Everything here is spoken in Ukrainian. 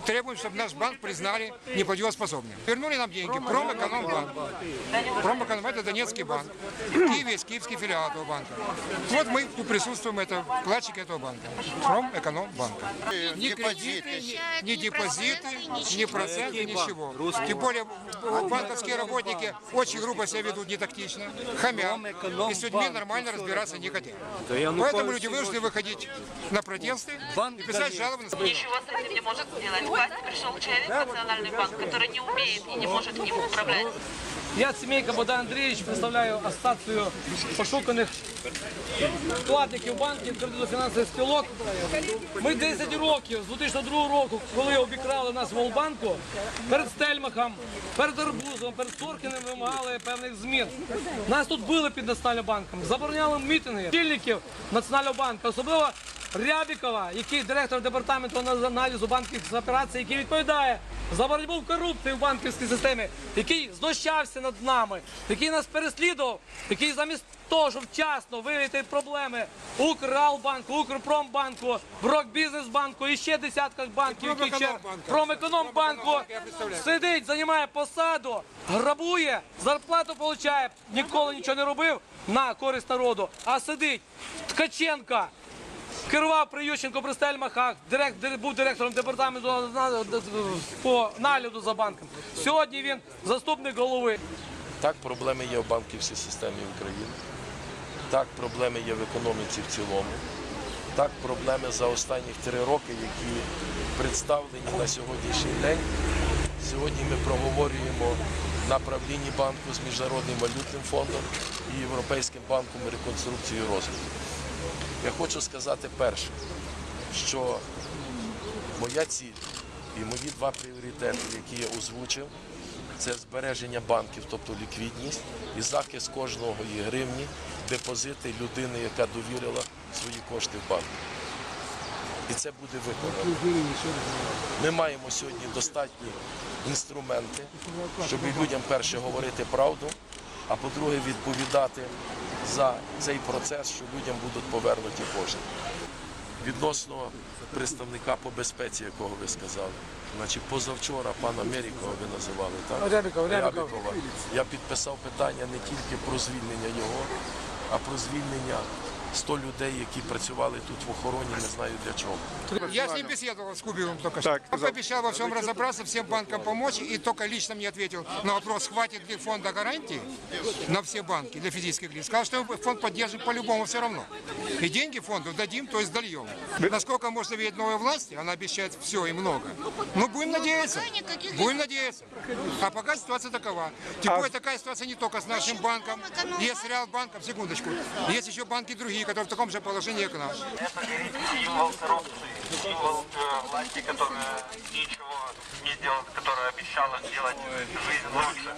требуем, чтобы наш банк признали неплатежеспособным. Вернули нам деньги. Промэкономбанк. Промэконом это Донецкий банк. В Киеве есть киевский филиал этого банка. Вот мы тут присутствуем, это вкладчики этого банка. Промэкономбанка. Ни кредиты, ни, депозиты, ни проценты, ничего. Тем более э, банковские работники очень грубо себя ведут, не тактично, хамят. И с людьми нормально разбираться не хотят. Поэтому люди вынуждены выходить на протесты и писать жалобы на Ничего с этим не может сделать. К власти пришел человек, Национальный банк, который не умеет и не может им управлять. Я Семейка Богдан Андрійович представляю асоціацію пошуканих вкладників банків кредитно-фінансових спілок. Ми 10 років з 2002 року, коли обікрали нас в Волбанку, перед Стельмахом, перед Арбузом, перед Соркіним вимагали певних змін. Нас тут били під Національним банком, забороняли мітинги спільників Національного банку, особливо Рябікова, який директор департаменту аналізу банківських операцій, який відповідає за боротьбу в корупції в банківській системі, який знущався над нами, який нас переслідував, який замість того, щоб вчасно виявити проблеми Укралбанку, Укрпромбанку, Брокбізнесбанку і ще десятках банків, які ще Промекономбанку. Сидить, займає посаду, грабує, зарплату отримує, ніколи нічого не робив на користь народу, а сидить Ткаченка. Керував при Ющенко при Стельмахах, директ, був директором департаменту по нагляду за банком. Сьогодні він заступник голови. Так, проблеми є в банківській системі України. Так, проблеми є в економіці в цілому. Так, проблеми за останні три роки, які представлені на сьогоднішній день. Сьогодні ми проговорюємо на правлінні банку з Міжнародним валютним фондом і Європейським банком реконструкції і розвитку. Я хочу сказати перше, що моя ціль і мої два пріоритети, які я озвучив, це збереження банків, тобто ліквідність і захист кожного її гривні, депозити людини, яка довірила свої кошти в банк. І це буде виконано. Ми маємо сьогодні достатні інструменти, щоб людям перше говорити правду, а по-друге, відповідати за цей процес, що людям будуть повернуті кошти. Відносно представника по безпеці, якого ви сказали. Значить, позавчора пана Мерікова ви називали, так? Рябікова, Рябікова. Я підписав питання не тільки про звільнення його, а про звільнення 100 людей, які працювали тут в охороні, не знаю для чого. Я с ним беседовал, с Кубиевым только что. Он пообещал во всем разобраться, всем банкам помочь, и только лично мне ответил на вопрос, хватит ли фонда гарантии на все банки для физических лиц. Сказал, что фонд поддержит по-любому все равно. И деньги фонду дадим, то есть дольем. Насколько можно верить новой власти, она обещает все и много. Ну, будем надеяться. Будем надеяться. А пока ситуация такова. Тем более такая ситуация не только с нашим банком. Есть Реал банком, секундочку. Есть еще банки другие, которые в таком же положении, как наш. Это говорит символ коррупции, символ э, власти, которая ничего не делает, которая обещала сделать жизнь лучше.